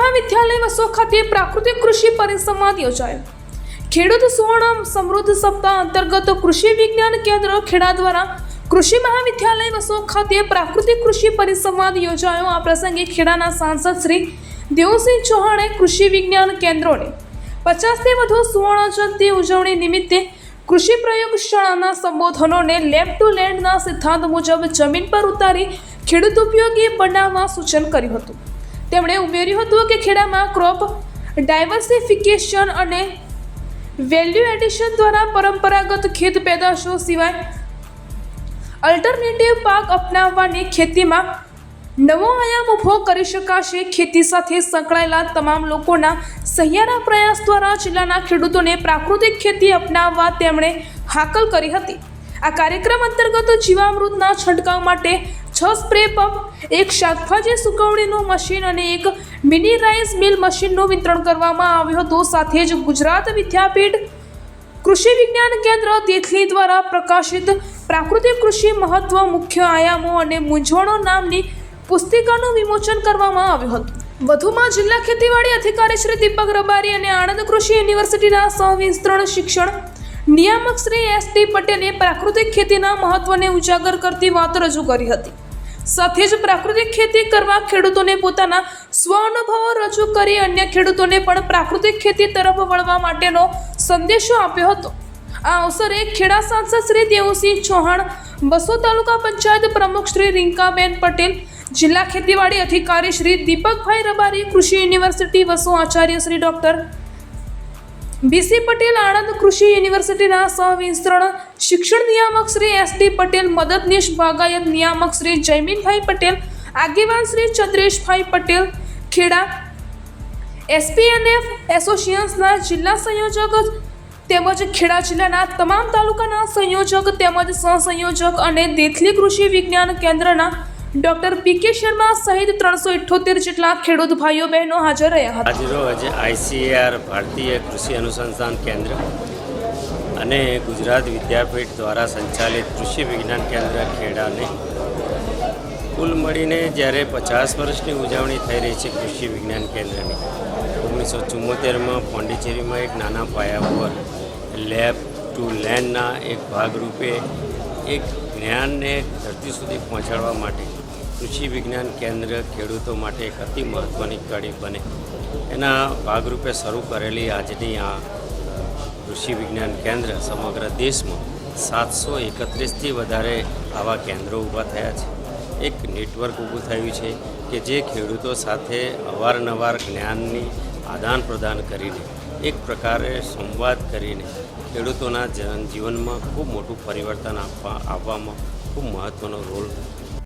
વસો ખાતે પ્રાકૃતિક કૃષિ પરિસંવાદ યોજાયો. ખેડૂત સુવર્ણ સમૃદ્ધ સપ્તાહ અંતર્ગત કૃષિ વિજ્ઞાન કેન્દ્ર ખેડા દ્વારા કૃષિ મહાવિદ્યાલય વસો ખાતે પ્રાકૃતિક કૃષિ પરિસંવાદ યોજાયો. આ પ્રસંગે ખેડાના સાંસદ શ્રી દેવસિંહ ચૌહાણે કૃષિ વિજ્ઞાન કેન્દ્રોને પચાસથી વધુ સુવર્ણ જયંતિ ઉજવણી નિમિત્તે કૃષિ પ્રયોગશાળાના સંબોધનોને લેબ ટુ લેન્ડના સિદ્ધાંત મુજબ જમીન પર ઉતારી ખેડૂત ઉપયોગી બનાવવા સૂચન કર્યું હતું. તેમણે ઉમેર્યું હતું કે ખેડામાં ક્રોપ ડાયવર્સિફિકેશન અને વેલ્યુ એડિશન દ્વારા પરંપરાગત ખેત પેદાશો સિવાય અલ્ટરનેટિવ પાક અપનાવવાની ખેતીમાં નવો આયામ ઊભો કરી શકાશે. ખેતી સાથે સંકળાયેલા તમામ લોકોના સહિયારા પ્રયાસ દ્વારા જિલ્લાના ખેડૂતોને પ્રાકૃતિક ખેતી અપનાવવા તેમણે હાકલ કરી હતી. આ કાર્યક્રમ અંતર્ગત જીવામૃતના છંટકાવ માટે છ સ્પ્રે પંપ એક શાકભાજી સુકવણીનું મશીન અને એક મિની રાઈસ મિલ મશીનનું વિતરણ કરવામાં આવ્યું હતું. સાથે જ ગુજરાત વિદ્યાપીઠ કૃષિ વિજ્ઞાન કેન્દ્ર તેથલી દ્વારા પ્રકાશિત પ્રાકૃતિક કૃષિ મહત્વ મુખ્ય આયામો અને મૂંઝવણો નામની પુસ્તિકાનું વિમોચન કરવામાં આવ્યું હતું. વધુમાં જિલ્લા ખેતીવાડી અધિકારી શ્રી દીપક રબારી અને આણંદ કૃષિ યુનિવર્સિટીના સહવિસ્તરણ શિક્ષણ નિયામક શ્રી એસ ટી પટેલે પ્રાકૃતિક ખેતીના મહત્વને ઉજાગર કરતી વાત રજૂ કરી હતી. સાથે જ પ્રાકૃતિક ખેતી કરવા ખેડૂતોને પોતાના સ્વ અનુભવો રજૂ કરી અન્ય ખેડૂતોને પણ પ્રાકૃતિક ખેતી તરફ વળવા માટેનો સંદેશો આપ્યો હતો. આ અવસરે ખેડા સાંસદ શ્રી દેવુસિંહ ચૌહાણ બસો તાલુકા પંચાયત પ્રમુખ શ્રી રિંકાબેન પટેલ, જિલ્લા ખેતીવાડી અધિકારી શ્રી દીપકભાઈ રબારી, કૃષિ યુનિવર્સિટી વસો આચાર્ય શ્રી ડોક્ટર બીસી પટેલ આણંદ કૃષિ યુનિવર્સિટીના સહવિસ્તરણ શિક્ષણ નિયામક શ્રી એસ ડી પટેલ મદદનીશ બાગાયત નિયામક શ્રી જયમીનભાઈ પટેલ, આગેવાન શ્રી ચંદ્રેશભાઈ પટેલ, ખેડા એસપીએનએફ એસોસિએશનના જિલ્લા સંયોજક તેમજ ખેડા જિલ્લાના તમામ તાલુકાના સંયોજક તેમજ સહસંયોજક અને દેથલી કૃષિ વિજ્ઞાન કેન્દ્રના ડોક્ટર પી કે શર્મા સહિત ત્રણસો ઇઠ્ઠોતેર જેટલા ખેડૂત ભાઈઓ બહેનો હાજર રહ્યા હતા. આજરોજ આઈસીએઆર ભારતીય કૃષિ અનુસંધાન કેન્દ્ર અને ગુજરાત વિદ્યાપીઠ દ્વારા સંચાલિત કૃષિ વિજ્ઞાન કેન્દ્ર ખેડાને કુલ મળીને જ્યારે પચાસ વર્ષની ઉજવણી થઈ રહી છે કૃષિ વિજ્ઞાન કેન્દ્રની. ઓગણીસો ચુમ્મોતેરમાં પોંડિચેરીમાં એક નાના પાયા પર લેબ ટુ લેન્ડના એક ભાગરૂપે એક જ્ઞાનને ધરતી સુધી પહોંચાડવા માટે કૃષિ વિજ્ઞાન કેન્દ્ર ખેડૂતો માટે એક અતિ મહત્ત્વની કડી બને. એના ભાગરૂપે શરૂ કરેલી આજની આ કૃષિ વિજ્ઞાન કેન્દ્ર સમગ્ર દેશમાં સાતસો એકત્રીસથી વધારે આવા કેન્દ્રો ઊભા થયા છે. એક નેટવર્ક ઊભું થયું છે કે જે ખેડૂતો સાથે અવારનવાર જ્ઞાનની આદાન પ્રદાન કરીને, એક પ્રકારે સંવાદ કરીને ખેડૂતોના જીવનમાં ખૂબ મોટું પરિવર્તન આપવા આવવામાં ખૂબ મહત્ત્વનો રોલ